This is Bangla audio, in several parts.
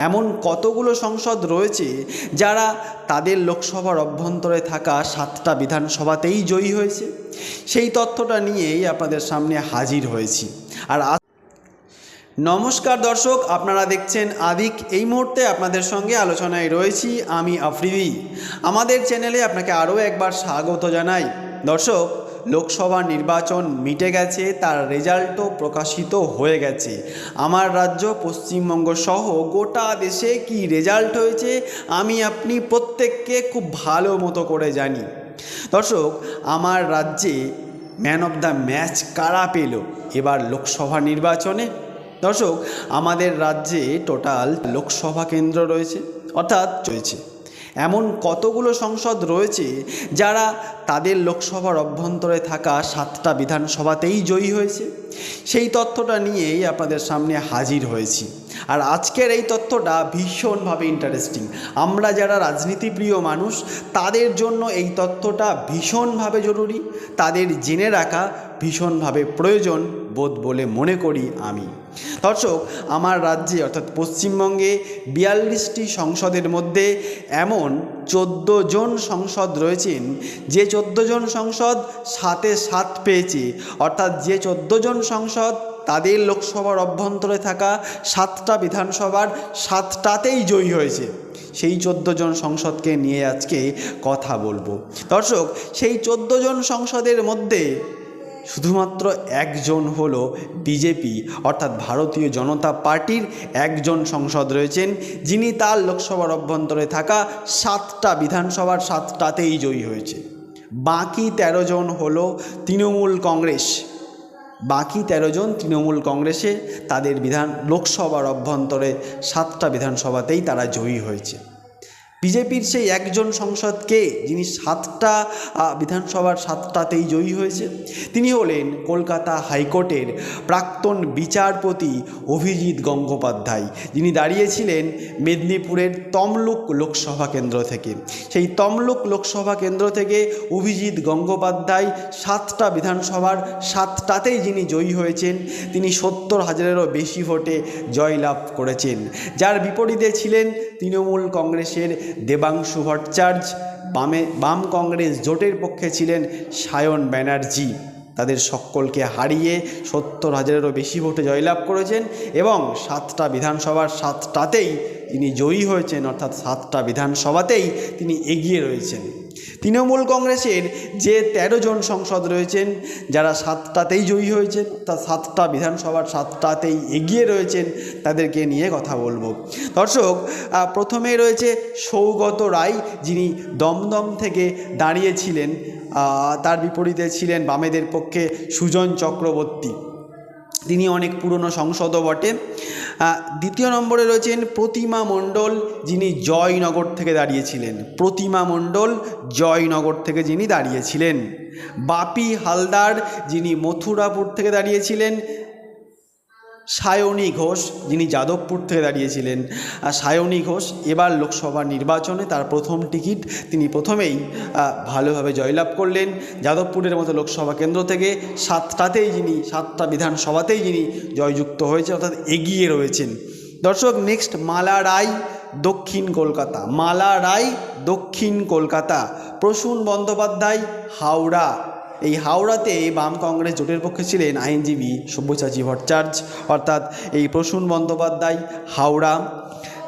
এমন কতগুলো সংসদ রয়েছে যারা তাদের লোকসভার অভ্যন্তরে থাকা সাতটা বিধানসভাতেই জয়ী হয়েছে? সেই তথ্যটা নিয়েই আপনাদের সামনে হাজির হয়েছি। আর নমস্কার দর্শক, আপনারা দেখছেন আদিক। এই মুহূর্তে আপনাদের সঙ্গে আলোচনায় রয়েছি আমি আফ্রিদি। আমাদের চ্যানেলে আপনাকে আরও একবার স্বাগত জানাই। দর্শক লোকসভা নির্বাচন মিটে গেছে, তার রেজাল্টও প্রকাশিত হয়ে গেছে। আমার রাজ্য পশ্চিমবঙ্গ সহ গোটা দেশে কি রেজাল্ট হয়েছে, আমি আপনি প্রত্যেককে খুব ভালো মতো করে জানি। দর্শক, আমার রাজ্যে ম্যান অফ দ্য ম্যাচ কারা পেল এবার লোকসভা নির্বাচনে? দর্শক, আমাদের রাজ্যে টোটাল লোকসভা কেন্দ্র রয়েছে, অর্থাৎ চলেছে এমন কতগুলো সংসদ রয়েছে যারা তাদের লোকসভার অভ্যন্তরে থাকা সাতটা বিধানসভাতেই জয়ী হয়েছে? সেই তথ্যটা নিয়েই আপনাদের সামনে হাজির হয়েছি। আর আজকের এই তথ্যটা ভীষণভাবে ইন্টারেস্টিং আমরা যারা রাজনীতিপ্রিয় মানুষ, তাদের জন্য এই তথ্যটা ভীষণভাবে জরুরি, তাদের জেনে রাখা ভীষণভাবে প্রয়োজন বোধ বলে মনে করি আমি। দর্শক, আমার রাজ্যে অর্থাৎ পশ্চিমবঙ্গে বিয়াল্লিশটি সংসদের মধ্যে এমন চোদ্দ জন সংসদ রয়েছেন, যে চোদ্দ জন সংসদ সাথে সাত পেয়েছে। অর্থাৎ যে চোদ্দ জন সংসদ তাদের লোকসভার অভ্যন্তরে থাকা সাতটা বিধানসভার সাতটাতেই জয়ী হয়েছে। সেই চোদ্দ জন সংসদকে নিয়ে আজকে কথা বলব। দর্শক, সেই চোদ্দ জন সংসদের মধ্যে শুধুমাত্র একজন হলো বিজেপি, অর্থাৎ ভারতীয় জনতা পার্টির একজন সংসদ রয়েছেন, যিনি তার লোকসভার অভ্যন্তরে থাকা সাতটা বিধানসভার সাতটাতেই জয়ী হয়েছে। বাকি তেরো জন হলো তৃণমূল কংগ্রেস। বাকি তেরো জন তৃণমূল কংগ্রেসে তাদের বিধান লোকসভার অভ্যন্তরে সাতটা বিধানসভাতেই তারা জয়ী হয়েছে। বিজেপির সেই একজন সংসদকে যিনি সাতটা বিধানসভার সাতটাতেই জয়ী হয়েছে। তিনি হলেন কলকাতা হাইকোর্টের প্রাক্তন বিচারপতি অভিজিৎ গঙ্গোপাধ্যায়। যিনি দাঁড়িয়েছিলেন মেদিনীপুরের তমলুক লোকসভা কেন্দ্র থেকে। সেই তমলুক লোকসভা কেন্দ্র থেকে অভিজিৎ গঙ্গোপাধ্যায় সাতটা বিধানসভার সাতটাতেই যিনি জয়ী হয়েছেন, তিনি সত্তর হাজারেরও বেশি ভোটে জয়লাভ করেছেন। যার বিপরীতে ছিলেন তৃণমূল কংগ্রেসের দেবাংশু ভট্টাচার্য, বামে বাম কংগ্রেস জোটের পক্ষে ছিলেন সায়ন ব্যানার্জি। তাদের সকলকে হারিয়ে সত্তর হাজারেরও বেশি ভোটে জয়লাভ করেছেন এবং সাতটা বিধানসভার সাতটাতেই তিনি জয়ী হয়েছেন, অর্থাৎ সাতটা বিধানসভাতেই তিনি এগিয়ে রয়েছেন। তৃণমূল কংগ্রেসের যে তেরো জন সংসদ রয়েছেন, যারা সাতটাতেই জয়ী হয়েছেন, অর্থাৎ সাতটা বিধানসভার সাতটাতেই এগিয়ে রয়েছেন, তাদেরকে নিয়ে কথা বলব। দর্শক প্রথমে রয়েছে সৌগত রায়, যিনি দমদম থেকে দাঁড়িয়েছিলেন তার বিপরীতে ছিলেন বামেদের পক্ষে সুজন চক্রবর্তী। তিনি অনেক পুরনো সংসদও বটে। দ্বিতীয় নম্বরে রয়েছেন প্রতিমা মণ্ডল, যিনি জয়নগর থেকে দাঁড়িয়েছিলেন। প্রতিমা মণ্ডল, জয়নগর থেকে যিনি দাঁড়িয়েছিলেন। বাপি হালদার, যিনি মথুরাপুর থেকে দাঁড়িয়েছিলেন। সায়নী ঘোষ যিনি যাদবপুর থেকে দাঁড়িয়েছিলেন। সায়নী ঘোষ এবার লোকসভা নির্বাচনে তার প্রথম টিকিট তিনি প্রথমেই ভালোভাবে জয়লাভ করলেন। যাদবপুরের মতো লোকসভা কেন্দ্র থেকে সাতটাতেই যিনি, সাতটা বিধানসভাতেই যিনি জয়যুক্ত হয়েছে অর্থাৎ এগিয়ে রয়েছেন। দর্শক নেক্সট মালা রায়, দক্ষিণ কলকাতা। মালা রায়, দক্ষিণ কলকাতা। প্রসূন বন্দ্যোপাধ্যায়, হাওড়া। এই হাওড়াতে বাম কংগ্রেস জোটের পক্ষে ছিলেন আইনজীবী সব্যসাচী ভট্টাচার্য। অর্থাৎ এই প্রসূন বন্দ্যোপাধ্যায়, হাওড়া।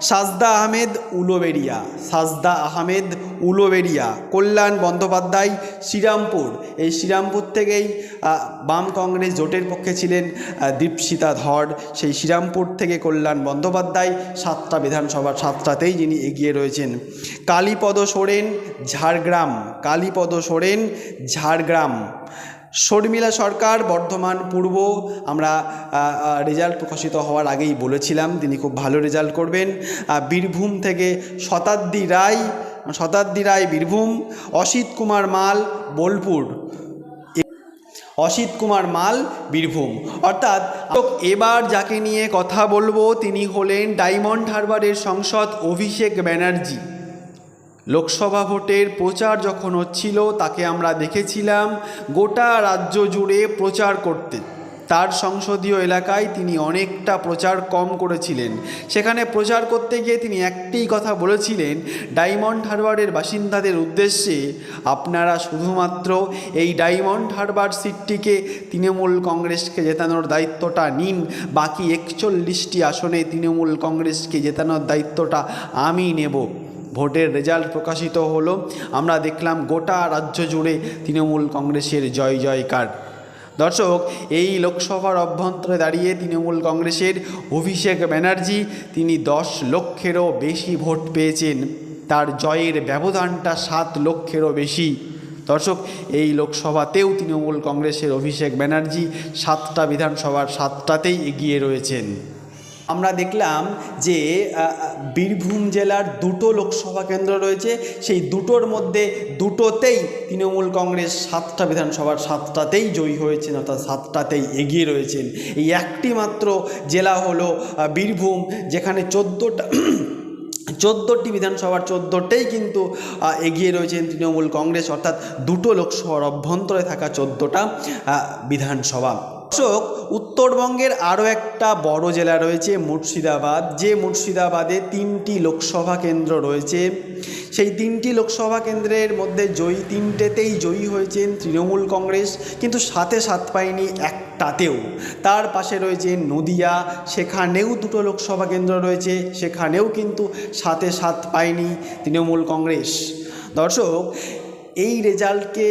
সাজদা আহমেদ উলোবেরিয়া সাজদা আহমেদ উলোবেরিয়া কল্যাণ বন্দ্যোপাধ্যায় শ্রীরামপুর। এই শ্রীরামপুর থেকেই বাম কংগ্রেস জোটের পক্ষে ছিলেন দীপশিতা ধর। সেই শ্রীরামপুর থেকে কল্যাণ বন্দ্যোপাধ্যায় সাতটা বিধানসভার সাতটাতেই যিনি এগিয়ে রয়েছেন। কালীপদ সোরেন, ঝাড়গ্রাম। কালীপদ সোরেন, ঝাড়গ্রাম। শর্মিলা সরকার, বর্ধমান পূর্ব। আমরা রেজাল্ট প্রকাশিত হওয়ার আগেই বলেছিলাম, তিনি খুব ভালো রেজাল্ট করবেন। বীরভূম থেকে শতাব্দী রায় শতাব্দী রায় বীরভূম, অসিত কুমার মাল, বোলপুর। অসিত কুমার মাল, বীরভূম। অর্থাৎ এবার যাকে নিয়ে কথা বলব, তিনি হলেন ডায়মন্ড হারবারের সংসদ অভিষেক ব্যানার্জি। লোকসভা ভোটের প্রচার যখন হচ্ছিল, তাকে আমরা দেখেছিলাম গোটা রাজ্য জুড়ে প্রচার করতে। তার সংসদীয় এলাকায় তিনি অনেকটা প্রচার কম করেছিলেন। সেখানে প্রচার করতে গিয়ে তিনি একটিই কথা বলেছিলেন, ডায়মন্ড হারবারের বাসিন্দাদের উদ্দেশ্যে আপনারা শুধুমাত্র এই ডায়মন্ড হারবার সিটটিকে তৃণমূল কংগ্রেসকে জেতানোর দায়িত্বটা নিন, বাকি একচল্লিশটি আসনে তৃণমূল কংগ্রেসকে জেতানোর দায়িত্বটা আমি নেব। ভোটের রেজাল্ট প্রকাশিত হলো। আমরা দেখলাম গোটা রাজ্য জুড়ে তৃণমূল কংগ্রেসের জয় জয়কার। দর্শক, এই লোকসভার অভ্যন্তরে দাঁড়িয়ে তৃণমূল কংগ্রেসের অভিষেক ব্যানার্জি তিনি দশ লক্ষেরও বেশি ভোট পেয়েছেন। তার জয়ের ব্যবধানটা সাত লক্ষেরও বেশি। দর্শক, এই লোকসভাতেও তৃণমূল কংগ্রেসের অভিষেক ব্যানার্জি সাতটা বিধানসভার সাতটাতেই এগিয়ে রয়েছেন। আমরা দেখলাম যে বীরভূম জেলার দুটো লোকসভা কেন্দ্র রয়েছে। সেই দুটোর মধ্যে দুটোতেই তৃণমূল কংগ্রেস সাতটা বিধানসভার সাতটাতেই জয়ী হয়েছেন, অর্থাৎ সাতটাতেই এগিয়ে রয়েছেন। এই একটি মাত্র জেলা হলো বীরভূম, যেখানে চোদ্দোটা, চোদ্দোটি বিধানসভার চোদ্দোটাই কিন্তু এগিয়ে রয়েছেন তৃণমূল কংগ্রেস, অর্থাৎ দুটো লোকসভার অভ্যন্তরে থাকা চোদ্দোটা বিধানসভা। দর্শক উত্তরবঙ্গের আরও একটা বড় জেলা রয়েছে মুর্শিদাবাদ, যে মুর্শিদাবাদে তিনটি লোকসভা কেন্দ্র রয়েছে। সেই তিনটি লোকসভা কেন্দ্রের মধ্যে জয়ী, তিনটেতেই জয়ী হয়েছেন তৃণমূল কংগ্রেস, কিন্তু সাথে সাত পায়নি একটাতেও। তার পাশে রয়েছে নদিয়া, সেখানেও দুটো লোকসভা কেন্দ্র রয়েছে, সেখানেও কিন্তু সাথে সাত পায়নি তৃণমূল কংগ্রেস। দর্শক এই রেজাল্টকে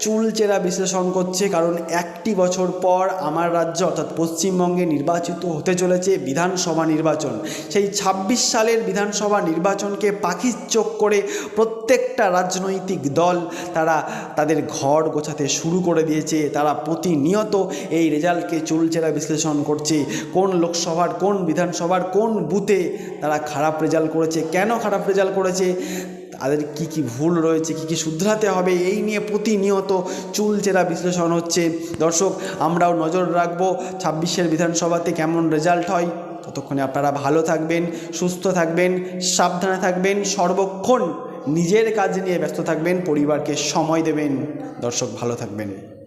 চুলচেরা বিশ্লেষণ করছে কারণ একটি বছর পর আমার রাজ্য অর্থাৎ পশ্চিমবঙ্গে নির্বাচিত হতে চলেছে বিধানসভা নির্বাচন। সেই ২৬ সালের বিধানসভা নির্বাচনকে পাখির চোখ করে প্রত্যেকটা রাজনৈতিক দল তারা তাদের ঘর গোছাতে শুরু করে দিয়েছে, তারা প্রতিনিয়ত এই রেজাল্টকে চুলচেরা বিশ্লেষণ করছে। কোন লোকসভার, কোন বিধানসভার, কোন বুথে তারা খারাপ রেজাল্ট করেছে, কেন খারাপ রেজাল্ট করেছে? তাদের কি কি ভুল রয়েছে, কি কি শুধরাতে হবে, এই নিয়ে প্রতিনিয়ত চুলচেরা বিশ্লেষণ হচ্ছে। দর্শক, আমরাও নজর রাখব ছাব্বিশের বিধানসভাতে কেমন রেজাল্ট হয়। ততক্ষণে আপনারা ভালো থাকবেন, সুস্থ থাকবেন, সাবধানে থাকবেন, সর্বক্ষণ নিজের কাজ নিয়ে ব্যস্ত থাকবেন, পরিবারকে সময় দেবেন। দর্শক, ভালো থাকবেন।